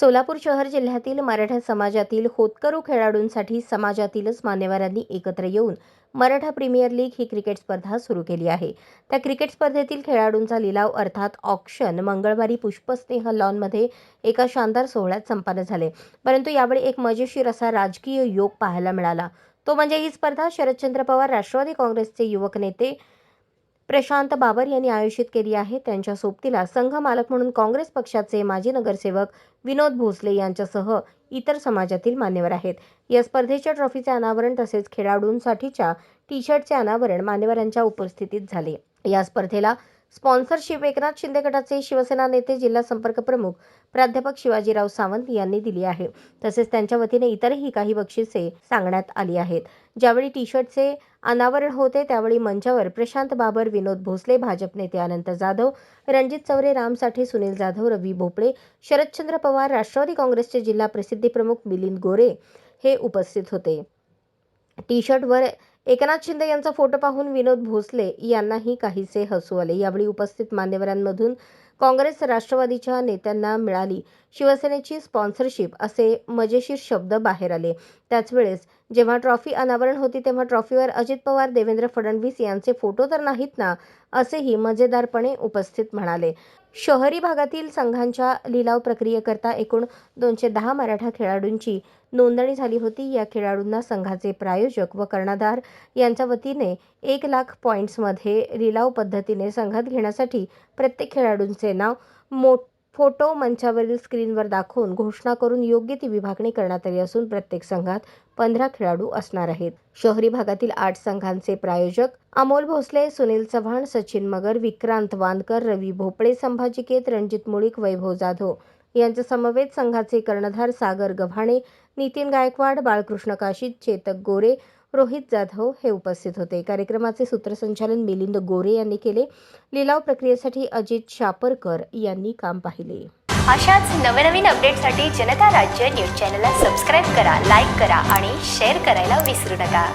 सोलापूर शहर जिल्ह्यातील मराठा समाजातील होतकरू खेळाडूंसाठी समाजातीलच मान्यवरांनी एकत्र येऊन मराठा प्रीमियर लीग ही क्रिकेट स्पर्धा सुरू केली आहे. त्या क्रिकेट स्पर्धेतील खेळाडूंचा लिलाव अर्थात ऑक्शन मंगळवारी पुष्पस्नेह लॉनमध्ये एका शानदार सोहळ्यात संपन्न झाले. परंतु यावेळी एक मजेशीर असा राजकीय योग पाहायला मिळाला. तो म्हणजे ही स्पर्धा शरदचंद्र पवार राष्ट्रवादी काँग्रेसचे युवक नेते प्रशांत बाबर यांनी आयोजित केली आहे. त्यांच्या सोबतीला संघ मालक म्हणून काँग्रेस पक्षाचे माजी नगरसेवक विनोद भोसले यांच्यासह इतर समाजातील मान्यवर आहेत. या स्पर्धेच्या ट्रॉफीचे अनावरण तसेच खेळाडूंसाठीच्या टी शर्टचे अनावरण मान्यवरांच्या उपस्थितीत झाले. या स्पर्धेला स्पॉन्सरशिप एकनाथ शिंदे गटाचे शिवसेना नेते जिल्हा संपर्क प्रमुख प्राध्यापक शिवाजीराव सावंत यांनी दिली आहे. तसेच त्यांच्या वतीने इतरही काही बक्षिसे सांगण्यात आली आहेत. ज्यावेळी टी शर्टचे अनावरण होते त्यावेळी मंचावर प्रशांत बाबर विनोद भोसले भाजप नेते अनंत जाधव रणजित चौरे रामसाठी सुनील जाधव रवी भोपळे शरदचंद्र पवार राष्ट्रवादी काँग्रेसचे जिल्हा प्रसिद्धी प्रमुख मिलिंद गोरे हे उपस्थित होते. टी शर्टवर एकनाथ शिंदे यांचा फोटो पाहून विनोद भोसले यांनाही काहीसे हसू आले. यावेळी उपस्थित मान्यवरांमधून काँग्रेस राष्ट्रवादीच्या नेत्यांना मिळाली शिवसेनेची स्पॉन्सरशिप असे मजेशीर शब्द बाहेर आले. त्याचवेळेस जेव्हा ट्रॉफी अनावरण होती तेव्हा ट्रॉफीवर अजित पवार देवेंद्र फडणवीस यांचे फोटो तर नाहीत ना असेही मजेदारपणे उपस्थित म्हणाले. शहरी भागातील संघांच्या लिलाव प्रक्रियेकरता एकूण दोनशे दहा मराठा खेळाडूंची नोंदणी झाली होती. या खेळाडूंना संघाचे प्रायोजक व कर्णधार यांच्या वतीने एक लाख पॉईंट्समध्ये लिलाव पद्धतीने संघात घेण्यासाठी प्रत्येक खेळाडूंचे नाव मोठ फोटो मंचावरील स्क्रीनवर दाखवून घोषणा करून योग्य ती विभागणी करण्यात आली असून प्रत्येक संघात पंधरा खेळाडू असणार आहेत. शहरी भागातील आठ संघांचे प्रायोजक अमोल भोसले सुनील चव्हाण सचिन मगर विक्रांत वानकर रवी भोपळे संभाजी केत रणजित मुळीक वैभव जाधव यांच्या समवेत संघाचे कर्णधार सागर गव्हाणे नितीन गायकवाड बाळकृष्ण काशीद चेतक गोरे रोहित जाधव हे उपस्थित होते. कार्यक्रमाचे सूत्रसंचालन मिलिंद गोरे यांनी केले. लिलाव प्रक्रियेसाठी अजित शापरकर यांनी काम पाहिले. अशाच नवनवीन अपडेटसाठी जनता राज्य न्यूज चॅनलला सबस्क्राईब करा लाईक करा आणि शेअर करायला विसरू नका.